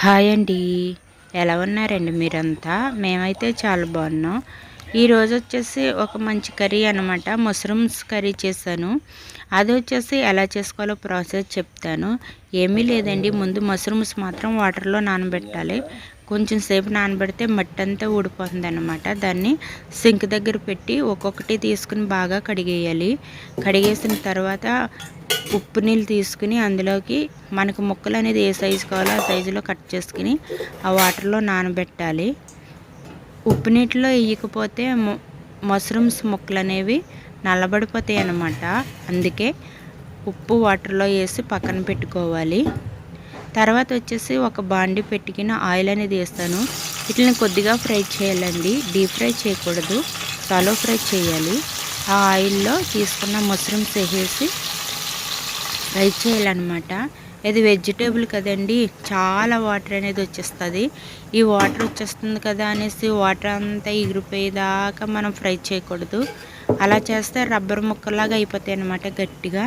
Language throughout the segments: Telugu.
హాయ్ అండి. ఎలా ఉన్నారండి మీరంతా? మేమైతే చాలా బాగున్నాం. ఈరోజు వచ్చేసి ఒక మంచి కర్రీ అనమాట మష్రూమ్స్ కర్రీ చేశాను. అది వచ్చేసి ఎలా చేసుకోవాలో ప్రాసెస్ చెప్తాను. ఏమీ లేదండి. ముందు మష్రూమ్స్ మాత్రం వాటర్లో నానబెట్టాలి. కొంచెం సేపు నానబెడితే మట్టి అంతా ఊడిపోతుంది అనమాట దాన్ని సింక్ దగ్గర పెట్టి ఒక్కొక్కటి తీసుకుని బాగా కడిగేయాలి. కడిగేసిన తర్వాత ఉప్పు నీళ్ళు తీసుకుని అందులోకి మనకు ముక్కలు అనేది ఏ సైజు కావాలో ఆ సైజులో కట్ చేసుకుని ఆ వాటర్లో నానబెట్టాలి. ఉప్పు నీటిలో వేయకపోతే మష్రూమ్స్ ముక్కలు అనేవి నల్లబడిపోతాయి అన్నమాట అందుకే ఉప్పు వాటర్లో వేసి పక్కన పెట్టుకోవాలి. తర్వాత వచ్చేసి ఒక బాండి పెట్టుకుని ఆయిల్ అనేది వేస్తాను. వీటిని కొద్దిగా ఫ్రై చేయాలండి. డీప్ ఫ్రై చేయకూడదు. సాలో ఫ్రై చేయాలి. ఆ ఆయిల్లో తీసుకున్న మష్రూమ్స్ వేసేసి ఫ్రై చేయాలన్నమాట. ఇది వెజిటేబుల్ కదండి. చాలా వాటర్ అనేది వచ్చేస్తుంది. ఈ వాటర్ వచ్చేస్తుంది కదా అనేసి వాటర్ అంతా ఎగిరిపోయేదాకా మనం ఫ్రై చేయకూడదు. అలా చేస్తే రబ్బర్ ముక్కలాగా అయిపోతాయి అన్నమాట గట్టిగా.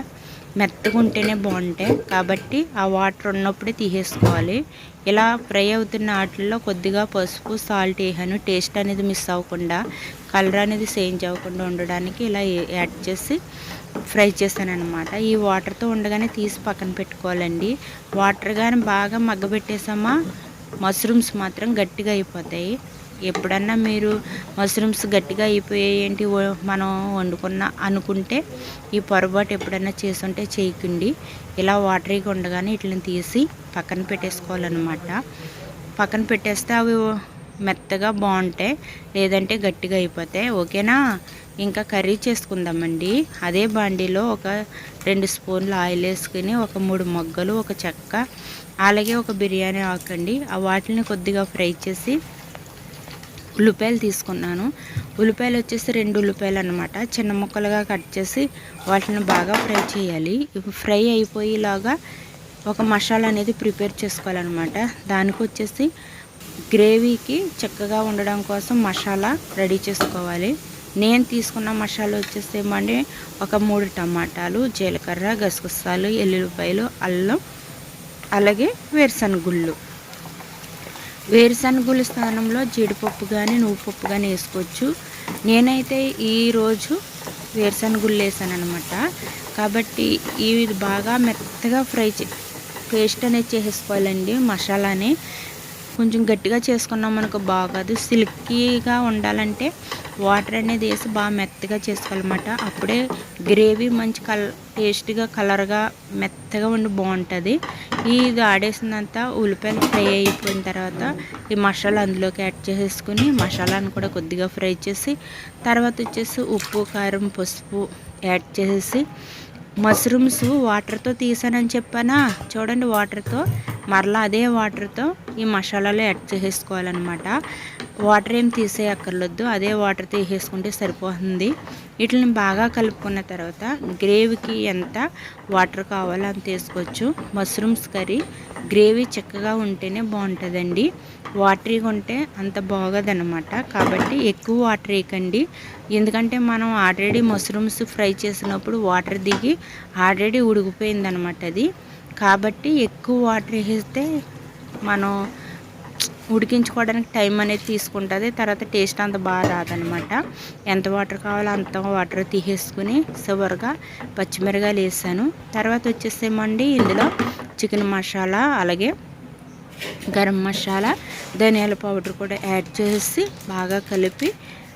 మెత్తగా ఉంటేనే బాగుంటాయి. కాబట్టి ఆ వాటర్ ఉన్నప్పుడే తీసేసుకోవాలి. ఇలా ఫ్రై అవుతున్న వాటిల్లో కొద్దిగా పసుపు సాల్ట్ వేసాను టేస్ట్ అనేది మిస్ అవ్వకుండా కలర్ అనేది చేంజ్ అవ్వకుండా ఉండడానికి ఇలా యాడ్ చేసి ఫ్రై చేశాను అనమాట ఈ వాటర్తో ఉండగానే తీసి పక్కన పెట్టుకోవాలండి. వాటర్ కానీ బాగా మగ్గబెట్టేసామా మష్రూమ్స్ మాత్రం గట్టిగా అయిపోతాయి. ఎప్పుడన్నా మీరు మష్రూమ్స్ గట్టిగా అయిపోయాయి ఏంటి మనం వండుకున్న అనుకుంటే ఈ పొరపాటు ఎప్పుడన్నా చేసుంటే చేయకండి. ఇలా వాటరీగా ఉండగానే వీటిని తీసి పక్కన పెట్టేసుకోవాలన్నమాట. పక్కన పెట్టేస్తే అవి మెత్తగా బాగుంటాయి లేదంటే గట్టిగా అయిపోతాయి ఓకేనా? ఇంకా కర్రీ చేసుకుందామండి. అదే బాండీలో ఒక రెండు స్పూన్లు ఆయిల్ వేసుకుని ఒక మూడు మొగ్గలు ఒక చెక్క అలాగే ఒక బిర్యానీ ఆకండి. ఆ వాటిని కొద్దిగా ఫ్రై చేసి ఉల్లిపాయలు తీసుకున్నాను. ఉల్లిపాయలు వచ్చేసి రెండు ఉల్లిపాయలు అనమాట చిన్న ముక్కలుగా కట్ చేసి వాటిని బాగా ఫ్రై చేయాలి. ఇప్పుడు ఫ్రై అయిపోయేలాగా ఒక మసాలా అనేది ప్రిపేర్ చేసుకోవాలన్నమాట. దానికి వచ్చేసి గ్రేవీకి చక్కగా ఉండడం కోసం మసాలా రెడీ చేసుకోవాలి. నేను తీసుకున్న మసాలా వచ్చేసి ఏమంటే ఒక మూడు టమాటాలు జీలకర్ర గసగసాలు ఎల్లుల్లిపాయలు అల్లం అలాగే వేరుశనగుళ్ళు వేరుశనగుల స్థానంలో జీడిపప్పు కానీ నువ్వుపప్పు కానీ వేసుకోవచ్చు. నేనైతే ఈరోజు వేరుశనగులు వేసాను అనమాట కాబట్టి ఇవి బాగా మెత్తగా ఫ్రై చే పేస్ట్ అనేది చేసేసుకోవాలండి మసాలాని. కొంచెం గట్టిగా చేసుకున్నాం మనకు బాగోదు. సిల్కీగా ఉండాలంటే వాటర్ అనేది వేసి బాగా మెత్తగా చేసుకోవాలన్నమాట. అప్పుడే గ్రేవీ మంచి కల టేస్ట్గా కలర్గా మెత్తగా ఉండి బాగుంటుంది. ఇది ఆడేసినంత ఉల్లిపాయలు ఫ్రై అయిపోయిన తర్వాత ఈ మసాలా అందులోకి యాడ్ చేసేసుకుని మసాలాను కూడా కొద్దిగా ఫ్రై చేసి తర్వాత వచ్చేసి ఉప్పు కారం పసుపు యాడ్ చేసేసి మష్రూమ్స్ వాటర్తో తీసానని చెప్పానా? చూడండి వాటర్తో. మరలా అదే వాటర్తో ఈ మసాలాలో యాడ్ చేసేసుకోవాలన్నమాట. వాటర్ ఏం తీసేయక్కర్లేదు. అదే వాటర్ తీసేసుకుంటే సరిపోతుంది. వీటిని బాగా కలుపుకున్న తర్వాత గ్రేవీకి ఎంత వాటర్ కావాలో అంత వేసుకోవచ్చు. మష్రూమ్స్ కర్రీ గ్రేవీ చక్కగా ఉంటేనే బాగుంటుందండి. వాటరీగా ఉంటే అంత బాగోదనమాట కాబట్టి ఎక్కువ వాటర్ వేయకండి. ఎందుకంటే మనం ఆల్రెడీ మష్రూమ్స్ ఫ్రై చేసినప్పుడు వాటర్ దిగి ఆల్రెడీ ఉడికిపోయిందనమాట అది. కాబట్టి ఎక్కువ వాటర్ వేస్తే మనం ఉడికించుకోవడానికి టైం అనేది తీసుకుంటుంది. తర్వాత టేస్ట్ అంత బాగా రాదనమాట. ఎంత వాటర్ కావాలో అంత వాటర్ తీసేసుకుని చివరిగా పచ్చిమిరకాయలు వేసాను. తర్వాత వచ్చేసేమండి ఇందులో చికెన్ మసాలా అలాగే గరం మసాలా ధనియాల పౌడర్ కూడా యాడ్ చేసి బాగా కలిపి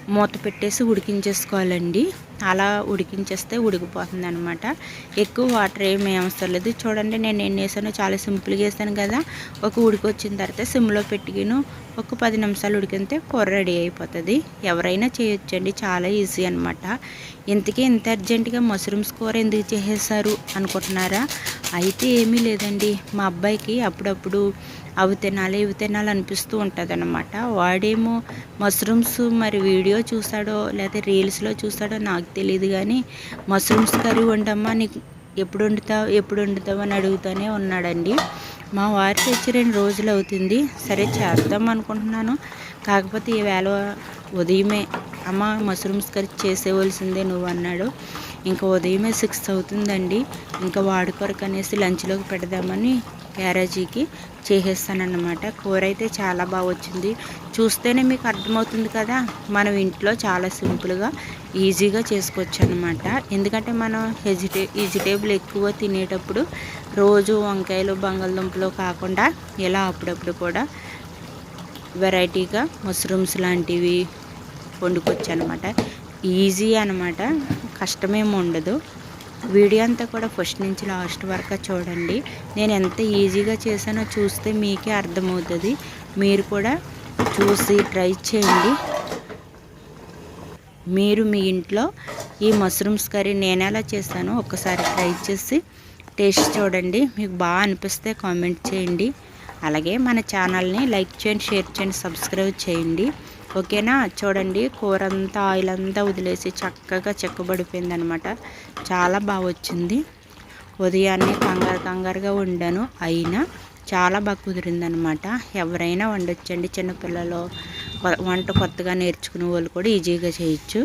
మూత పెట్టేసి ఉడికించేసుకోవాలండి. అలా ఉడికించేస్తే ఉడికిపోతుంది అనమాట ఎక్కువ వాటర్ ఏమి అవసరం లేదు. చూడండి నేను ఎన్ని వేసానో చాలా సింపుల్గా వేసాను కదా. ఒక ఉడికి వచ్చిన తర్వాత సిమ్లో పెట్టిగాను ఒక పది నిమిషాలు ఉడికితే కూర రెడీ అయిపోతుంది. ఎవరైనా చేయొచ్చండి. చాలా ఈజీ అనమాట ఇంతకీ ఇంత అర్జెంటుగా మష్రూమ్స్ కూర ఎందుకు చేసేసారు అనుకుంటున్నారా? అయితే ఏమీ లేదండి. మా అబ్బాయికి అప్పుడప్పుడు అవి తినాలి ఇవి తినాలి అనిపిస్తూ ఉంటుంది అనమాట వాడేమో మష్రూమ్స్ మరి వీడియో చూసాడో లేకపోతే రీల్స్లో చూసాడో నాకు తెలియదు కానీ మష్రూమ్స్ కర్రీ వండమ్మా నీకు ఎప్పుడు వండుతావు ఎప్పుడు వండుతావు అని అడుగుతూనే ఉన్నాడండి. మా వారి తెచ్చి రెండు రోజులు అవుతుంది. సరే చేద్దాం అనుకుంటున్నాను. కాకపోతే ఈవేళ ఉదయమే అమ్మ మష్రూమ్స్ కర్రీ చేసేవలసిందే నువ్వు అన్నాడు. ఇంకా ఉదయమే సిక్స్ అవుతుందండి. ఇంకా వాడుకొరకు అనేసి లంచ్లోకి పెడదామని క్యారేజీకి చేసేస్తానన్నమాట. కూర అయితే చాలా బాగా వచ్చింది. చూస్తేనే మీకు అర్థమవుతుంది కదా మనం ఇంట్లో చాలా సింపుల్గా ఈజీగా చేసుకోవచ్చు అనమాట ఎందుకంటే మనం వెజిటే వెజిటేబుల్ ఎక్కువ తినేటప్పుడు రోజు వంకాయలు బంగాళదుంపలు కాకుండా ఇలా అప్పుడప్పుడు కూడా వెరైటీగా మష్రూమ్స్ లాంటివి వండుకోవచ్చు అనమాట ఈజీ అనమాట కష్టమేమి ఉండదు. వీడియో అంతా కూడా ఫస్ట్ నుంచి లాస్ట్ వరకు చూడండి. నేను ఎంత ఈజీగా చేశానో చూస్తే మీకే అర్థమవుతుంది. మీరు కూడా చూసి ట్రై చేయండి. మీరు మీ ఇంట్లో ఈ మష్రూమ్స్ కర్రీ నేను ఎలా చేస్తానో ఒకసారి ట్రై చేసి టేస్ట్ చూడండి. మీకు బాగా అనిపిస్తే కామెంట్ చేయండి. అలాగే మన ఛానల్ని లైక్ చేయండి షేర్ చేయండి సబ్స్క్రైబ్ చేయండి. ఓకేనా? చూడండి కూర అంతా ఆయిల్ అంతా వదిలేసి చక్కగా చెక్కబడిపోయింది అనమాట చాలా బాగా వచ్చింది. ఉదయాన్నే కంగారు కంగారుగా వండాను. అయినా చాలా బాగా కుదిరిందనమాట. ఎవరైనా వండొచ్చండి. చిన్నపిల్లలు వంట కొత్తగా నేర్చుకునే వాళ్ళు కూడా ఈజీగా చేయొచ్చు.